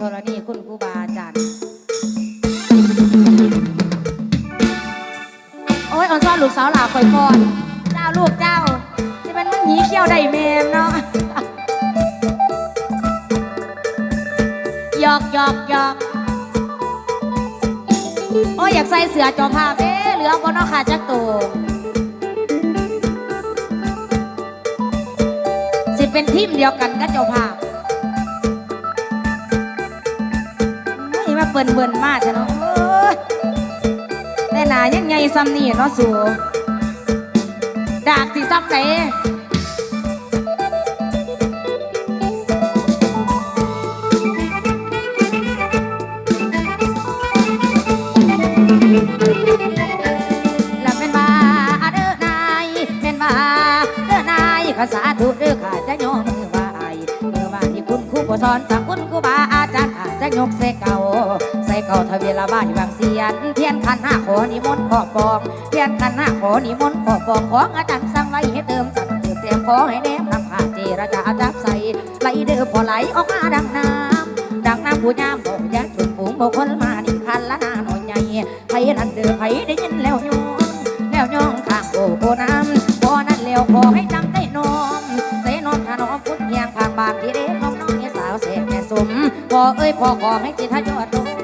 ธรณีคุณครูบาอาจารย์โอ้ยอ่อนซ้อนลูกสาวหลาคอยพรเจ้าลูกเจ้าที่มันมึงหนีเขี้ยวได้แมมเนาะหยอกหยอกหยอกโอ้ยอยากใส่เสือจอภาเอ๊ะเหลือบนนอกขาจักตัวสิเป็นทีมเดียวกันกับเจ้า เปิ่นเบิ่นมากจ้ะเนาะแต่หนายังไงซ้ำนี่เนาะสูดากสิซ้ำไหนแล้วเป็นว่าเด้อนายเป็นว่าเด้อนายภาษาถูกเด้อข้าจะโยมมือไหวเมื่อวานที่คุณครูผู้สอนจากคุณครูบาอาจารย์ข้าจะยกใส่ เก่าใส่เวละบ้านบางเสียนเทียนขันห้าขอนิมนต์ขอปองเทียนขันห้าขอนิมนต์ขอปองของอาจารย์สั่งไว้ให้เติมตังเติมเตรียมขอให้แนมนำผ้าเจรจาจับใส่ไหลเด้อพอไหลออกมาดังน้ำดังน้ำผู้ยามบอกยาชุนฝูงบอกคนมานี่คันละนาหน่อยใหญ่ไผนั่นเด้อไผได้ยินแล้วโยมแล้วย่องข้างโบโบน้ำบ่อนั้นแล้วขอให้จำได้นอมใส่นอนขนอมพุทธเพียงข้างบางที่เด็กน้องน้องสาวเสกแม่สมพ่อเอ้ยพ่อขอให้จิตทะยอดลง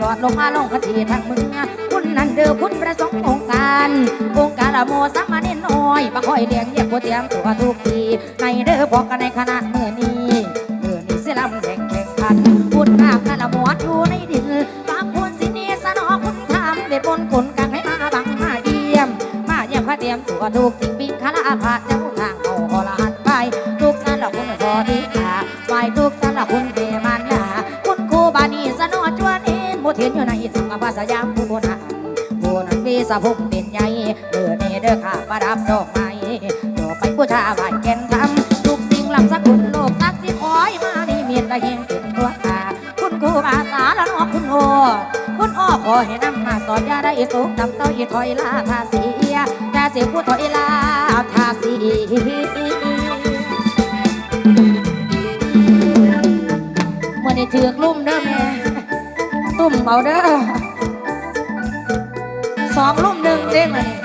จอดลงมาลงคติทางมึงคุณนั่นเดอคุณประสงค์องค์การ องค์การละโมสัมมาเน้น้อยมาคอยเลี้ยงเยี่ยมผู้เตียมตัวทุกทีในเดอพอกันในคณะเมื่อนี้เมื่อนี้เสียลำแข่งแข่งขันพุทธนาคณะหมวดอยู่ในดินบางคนสิเนีสนอคุณทำเด็ดบนคนกลางให้มาบังมาเยี่ยม มาเยี่ยมพระเตียมตัวทุกสิ่งบินคณะพระเจ้าทางเอา สยามผู้บนหันผู้นั้นวีสะพุงเป็นใหญ่เดือนี่เด้อค่ะประดับดอกไม้ดอกไปผู้ชาไหวแก่นทำทุกสิ่งลำสักคุณโลกสักสิคอยมานี่เมียนละเฮงเป็นตัวขาคุณครูบาสาละนอคุณโอคุณอ้อขอให้นำมาสอนยาได้ตกนำเต้าอีถอยลาทาเสียแต่เสียผู้ถอยลาทาเสียเมื่อนี้ถือกลุ่มเด้อแม่ ตุ่มเอาเด้อ สองลุ่มหนึ่งเด้มื่อนี้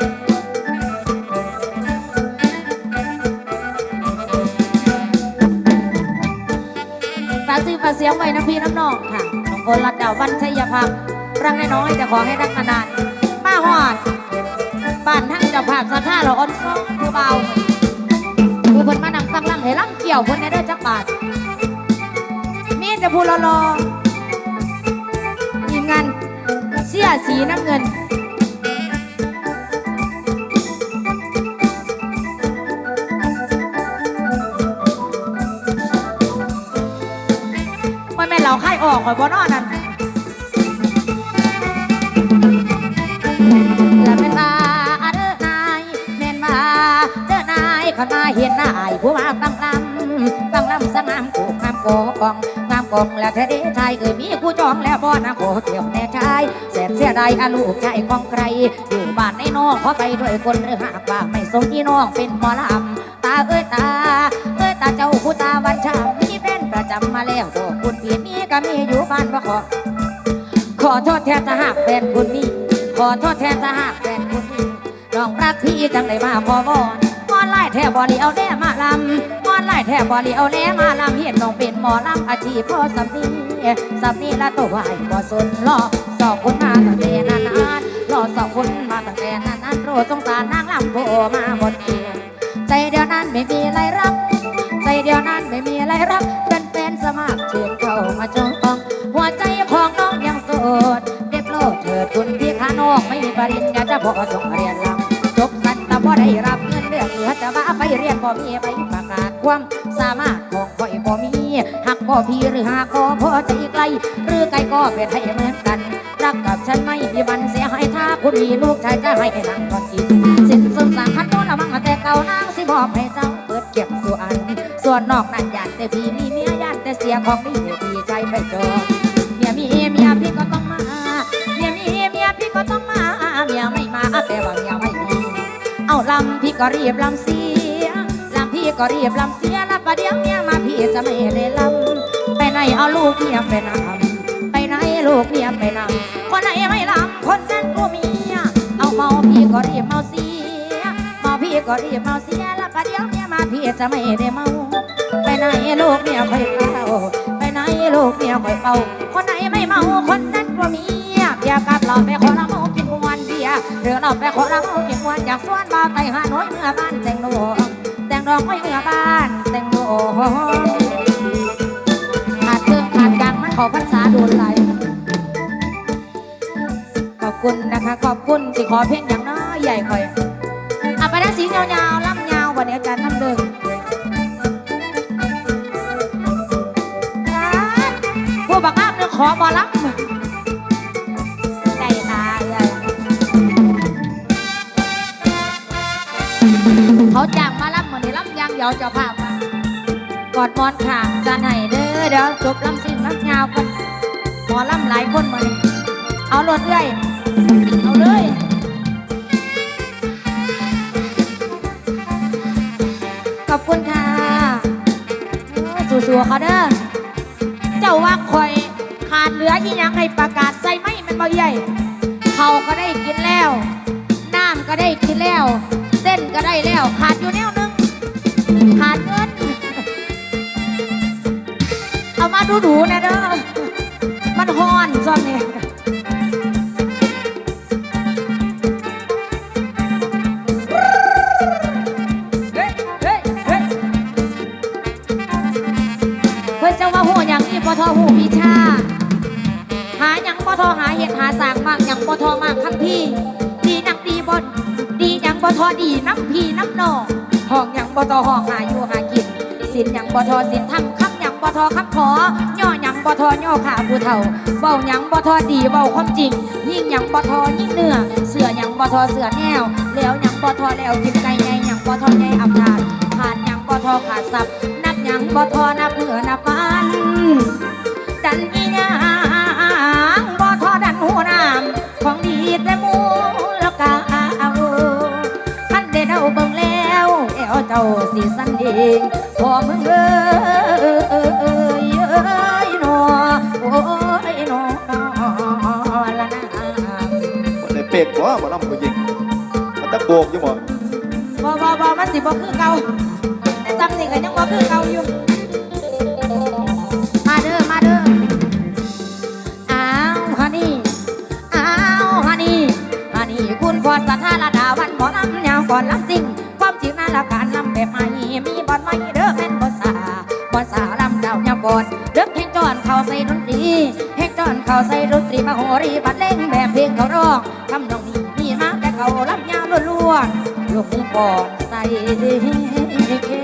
ฝากซื้อฝากเสียงไว้นะพี่น้ำนองค่ะของคนรัดดาวบ้านชัยพักรังน้อยๆแต่ขอให้รักนานๆมาหอดบ้านทั้งเจ้าภาพสะท่าเราอ่อนซ้อมผู้เบาผู้เพิ่นมานั่งฟังลังให้ลังเกี่ยวเพิ่นในเด้อจักบาทมีแต่ผู้รอๆทีมงานเสียสีน้ำเงิน มันแม่นเราไข่ออกข่อยบ่นอนนั่นแล้วเป็นมาเด้อนายแม่นมาเด้อนายขันมาเห็นนายผู้มาฟังลำฟังลำสงามกูงามกองงามกองแล้วเธอได้ชายเอ่ยมีผู้จองแล้วบ่นะขอเที่ยวแน่ชายแสนเสียดายอาลูกชายของใครอยู่บ้านในน้องขอไปด้วยคนหรือหากว่าไม่สมที่น้องเป็นหมอลำตาเอ้ยตาเอ้ยตาเจ้าผู้ตาวัน แทนถ้าหากแฟนคุณมีขอโทษแทนถ้าหากแฟนคุณมีน้องรักพี่จังได้มาขอวอนมอนไล่แทบบอลีเอาแน่มาลำมอนไล่แทบบอลีเอาแน่มาลำเห็นน้องเป็นหมอลำอาชีพพ่อสำนีสำนีละตัวไหวบ่สนรอสองคนมาตั้งแต่นานๆรอสองคนมาตั้งแต่นานๆโปรสงสารนางลำโผมาบนเตียงใจเดียวนั้นไม่มีอะไรรัก ใจเดียวนั้นไม่มีอะไรรักเป็นแฟนสมัครเชิญเข้ามาจอง ไม่มีปริญญาจะพอจงเรียนลำจบสันแต่พอได้รับเงินเดือนเหลือแต่ว่าไปเรียนบ่มีใบประกาศความสามารถของข่อยบ่มีหักบ่พี่หรือหากก็พอใจไกล หรือไกลก็เป็นให้เหมือนกันรักกับฉันไม่มีวันเสียหายถ้าคุณมีลูกชายจะให้นั่งก่อนกินสิ้นสมสังคันโน้นละมังแต่เก่านางสิบอกให้เจ้าเปิดเก็บส่วนส่วนนอกนั้นญาติแต่พี่มีเมียญาติแต่เสียของนี่ดีใจไปจอ แต่ว่าเมียไม่มีเอาลำพี่ก็เรียบลำเสียลำพี่ก็เรียบลำเสียแล้วประเดี๋ยวเมียมาพี่จะไม่ได้ลำไปไหนเอาลูกเมียไปนำไปไหนลูกเมียไปนำคนไหนไม่ลำคนนั้นกูเมียเอาเมาพี่ก็เรียบเมาเสียเมาพี่ก็เรียบเมาเสียแล้วประเดี๋ยวเมียมาพี่จะไม่ได้เมาไปไหนลูกเมียไปเมาไปไหนลูกเมียไปเมาคนไหนไม่เมาคนนั้นก็เมียเบียกับหลอาไปคนละเมา เบียร์หรือเราไปขอละเมากินมวนอยากสวนบ่าวไต่หาน้อยเมื่อบ้านแต่งโนแต่งดอกไม้เมื่อบ้านแต่งโนขาดเครื่องขาดกลางมันขอพรรษาโดนไหลขอบคุณนะคะ ขอบคุณสิขอเพลงอย่างน้อยใหญ่คอยอะไปได้สียาวๆล่ำยาววันนี้อาจารย์ท่านเดิมผู้บังคับเรื่องขอมารับ เขาจ้างมารับเหมือนรับยางเดียวเจ้าภาพกอดมอนขางจะไหนเด้อเดี๋ยวจบลำสิ่งลำยาวกันหมอลำหลายคนมานี่เอารถเรื่อยเอาเลยขอบคุณค่ะสู้ๆเขาเด้อเจ้าว่าคอยขาดเหลือที่ยังให้ประกาศใส่ไม่มันบ่ใหญ่เขาก็ได้กินแล้ว น้ำก็ได้กินแล้ว เส้นก็ได้แล้ว ขาดอยู่แนวหนึง ขาดเงิน เอามาดูดูนะเด้อมันฮอนซอนนี่เพื่อจะว่าหูอย่างนี้ปทหูวิชา หาหยังปทหาเหตุหาสางมากหยังปทมากทั้งพี่ ดีหยังปทดีน้ำพีน้ำนองห้องหยังปทห้องหาอยู่หากินสินหยังปทสินทำคำหยังปทคำขอย่อหยังปทย่อขาผู้เฒ่าเบาหยังปทดีเบาความจริง ยิ่งหยังปทยิ่งเนื้อเสือหยังปทเสือแนว แล้วหยังปทแล้วกินไก่ใหญ่หยังปทใหญ่อำนาจขาดหยังปทขาดทรัพย์นักหยังปทนับเพื่อนับพันดันอีหยั แอาสิสันเองพอมึงเอ้ยเอ้ยเอ้ยหนอโอ้ยหนอละนะคนในเป็ดบ่บ่ลำผู้หญิงมันตะโบกอยู่บ่บ่บ่บ่มันสิบ่คือเก่าแต่จำนี่ก็ยังบ่คือเก่าอยู่มาเด้อมาเด้ออ้าวฮันนี่อ้าวฮันนี่ฮันนี่คุณพอสถาระดาวันหมอลำยาวก่อนลำจริงความจริง เด้อแม่นบอสาบอสาลำเจ้ายาวก่อดเด้อเพลงจอนเข้าใส่ดนตรีเพลงจอนเข้าใส่ดนตรีมาโหรีบัดเล่งแบบเพลงเขาร้องทำนองนี้มีมาแต่เขาลำยาวล้วนๆลูกมือก่อนใส่แค่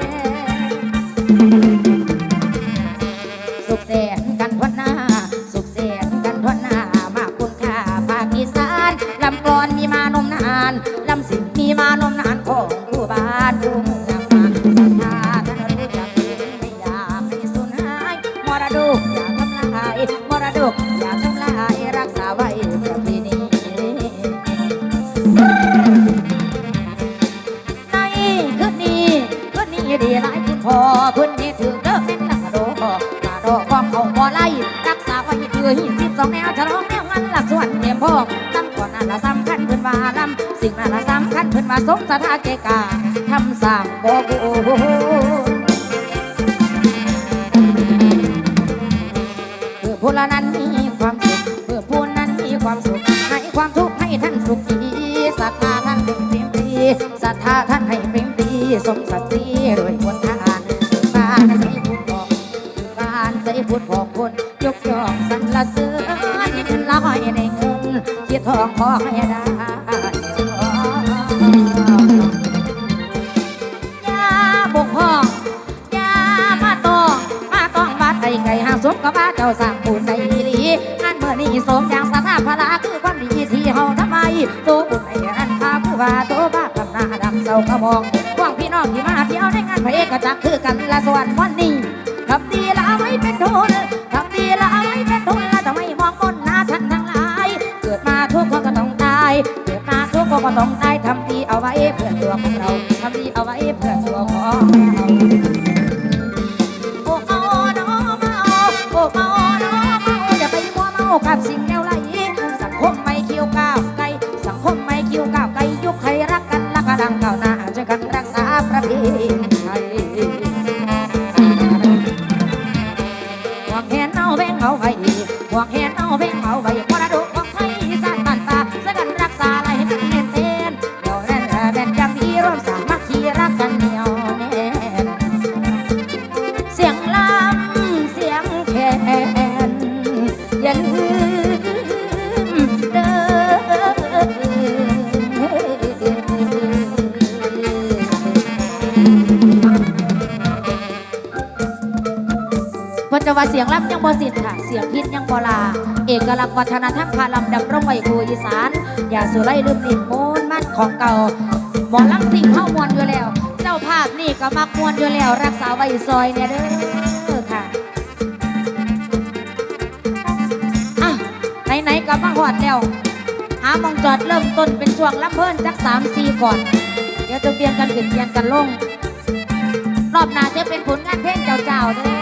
ดีหลายคุณพ่อพื้นนี้ถือเด้อแม่นลักโดกาโดของเขาบ่ไล่รักษาไว้เพื่อหินสิบสองแนวฉลองแนวมันหลักส่วนเตรียมพร้อตั้งก่อนนั่นละสำคัญเพิ่นว่าลำสิ่งนั้นละสำคัญเพิ่นว่าสมสถาเกกาทำสร้างบ่โกเพื่อผู้ละนั้นมีความสุขเพื่อผู้นั้นมีความสุขให้ความทุกข์ให้ท่านสุขดีศรัทธาท่านเป็นเพียงดีศรัทธาท่านให้เป็น สมศักดิ์ศรีโดยควรทานบ้านใส่บุญบอกบ้านใส่บุญบอกคนยกย่องสรรเสริญยินละห้อยในเงินเกียรติทองขอให้ได้ยาบกห้องยามาตองมาตองบาไก่ไก่หางสมกับบ้าเจ้าสร้างบุญในอีหลีอันเมื่อนี้สมอย่างสถาพระคือความดีที่เฮาทำไมโตบุญไอ้อันพาผู้ว่าโตบ้ากับหน้าดำเศร้ากระมอง องที่มาเที่ยวในงานพระเอกจักคือกันละสวรรค์วันนี้ทำดีละไว้เป็นทุนทำดีละไว้เป็นทุนละจะไม่มองบนหน้าท่านทั้งหลาย เกิดมาทุกคนก็ต้องตาย เกิดมาทุกคนก็ต้องตายทำดีเอาไว้เพื่อตัวของเราทำดีเอาไว้เพื่อ บ่สิ้นค่ะ เสียงพินยังบ่ลา เอกลักษณ์วัฒนธรรมคาลำดำรงไว้คู่อีสาน อย่าสุไลลืมดินโมนมันของเก่า หมอลำสิ่งเข้ามวนอยู่แล้ว เจ้าภาพนี่ก็มักมวนอยู่แล้ว รักษาไว้ซอยเนี่ยเด้อค่ะอะไหนๆก็มาหอดแล้ว หามองจอดเริ่มต้นเป็นช่วงลำเพิ่นจักสามสี่ก่อน เดี๋ยวจะเปลี่ยนกันขึ้นเปลี่ยนกันลง รอบหน้าจะเป็นผลงานเพลงเจ้าๆเด้อ